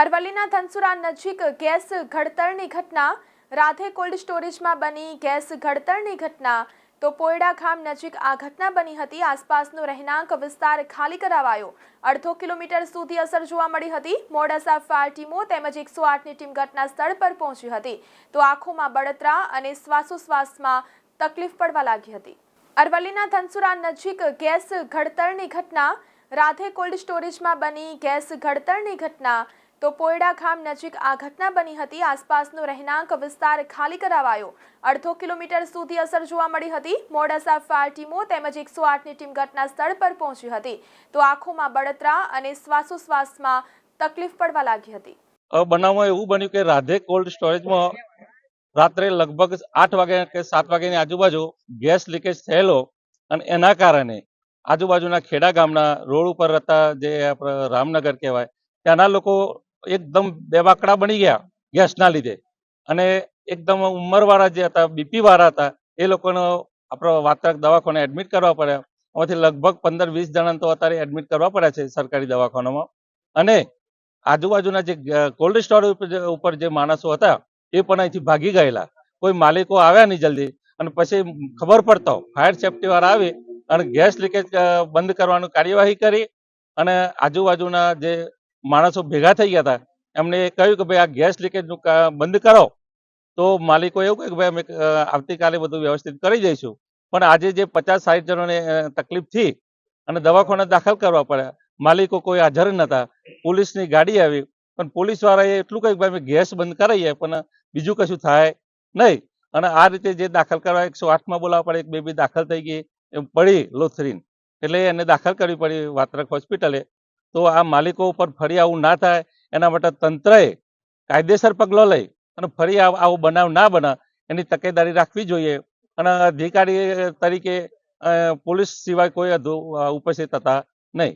અરવલ્લીના ધનસુરા નજીક ગેસ ઘડતરની ઘટના. રાધે કોલ્ડ સ્ટોરેજમાં બની ગેસ ઘડતરની ઘટના. તો પોયડા ખામ નજીક આ ઘટના બની હતી. આસપાસનો રહેણાંક વિસ્તાર ખાલી કરાવાયો. અડધો કિલોમીટર સુધી અસર જોવા મળી હતી. મોડાસા ફાયર ટીમો તેમજ એકસો આઠની ટીમ ઘટના સ્થળ પર પહોંચી હતી. તો આંખોમાં બળતરા અને શ્વાસોશ્વાસમાં તકલીફ પડવા લાગી હતી. અરવલ્લીના ધનસુરા નજીક ગેસ ઘડતરની ઘટના. રાધે કોલ્ડ સ્ટોરેજમાં બની ગેસ ઘડતરની ઘટના. તો પોયડા ખામ નજીક આ ઘટના બની હતી. આસપાસનો રહેણાંક વિસ્તાર ખાલી કરાવાયો. અડધો કિલોમીટર સુધી અસર જોવા મળી હતી. મોડાસા ફાયર ટીમો તેમજ એકસો આઠની ટીમ ઘટના સ્થળ પર પહોંચી હતી. તો આંખોમાં બળતરા અને શ્વાસોશ્વાસમાં તકલીફ પડવા લાગી હતી. બનાવમાં એવું બન્યું કે રાધે કોલ્ડ સ્ટોરેજમાં રાત્રે લગભગ આઠ વાગ્યા કે સાત વાગ્યાની આજુબાજુ ગેસ લીકેજ થયેલો અને એના કારણે આજુબાજુના ખેડા ગામના રોડ ઉપર હતા જે રામનગર કહેવાય, ત્યાંના લોકો એકદમ બેબાકડા બની ગયા ગેસના લીધે. અને એકદમ ઉંમરવાળા જે હતા બીપી વાળા હતા, એ લોકોનો આપણો વાતક દવાખાને એડમિટ કરવા પડ્યા. એમાંથી લગભગ પંદર વીસ જણા તો અત્યારે એડમિટ કરવા પડ્યા છે સરકારી દવાખાનામાં. અને આજુબાજુના જે કોલ્ડ જે- ઉપર જે માણસો હતા, એ પણ અહીંથી ભાગી ગયેલા. કોઈ માલિકો આવ્યા નહીં જલ્દી. અને પછી ખબર પડતો ફાયર સેફટી વાળા આવી અને ગેસ લીકેજ બંધ કરવાનું કાર્યવાહી કરી અને આજુબાજુના જે માણસો ભેગા થઈ ગયા હતા. એમને કહ્યું કે ભાઈ આ ગેસ લીકેજનું નું બંધ કરો તો માલિકો એવું કહ્યું કે ભાઈ અમે આવતીકાલે બધું વ્યવસ્થિત કરી દઈશું. પણ આજે જે પચાસ સાઠ જણોને તકલીફ થઈ અને દવાખાના દાખલ કરવા પડ્યા, માલિકો કોઈ હાજર નતા પોલીસની ગાડી આવી, પણ પોલીસ વાળાએ એટલું કહ્યું કે ભાઈ અમે ગેસ બંધ કરાવીએ, પણ બીજું કશું થાય નહીં. અને આ રીતે જે દાખલ કરવા, એકસો આઠમાં બોલાવવા પડે, એક બેબી દાખલ થઈ ગઈ, એમ પડી લોથરીન. એટલે એને દાખલ કરવી પડી વાત્રક હોસ્પિટલે. તો આ માલિકો ઉપર ફરી આવું ના થાય, એના માટે તંત્રએ કાયદેસર પગલો લઈ અને ફરી આવ- બનાવ ના બને એની તકેદારી રાખવી જોઈએ. અને અધિકારી તરીકે પોલીસ સિવાય કોઈ ઉપસ્થિત હતા નહીં.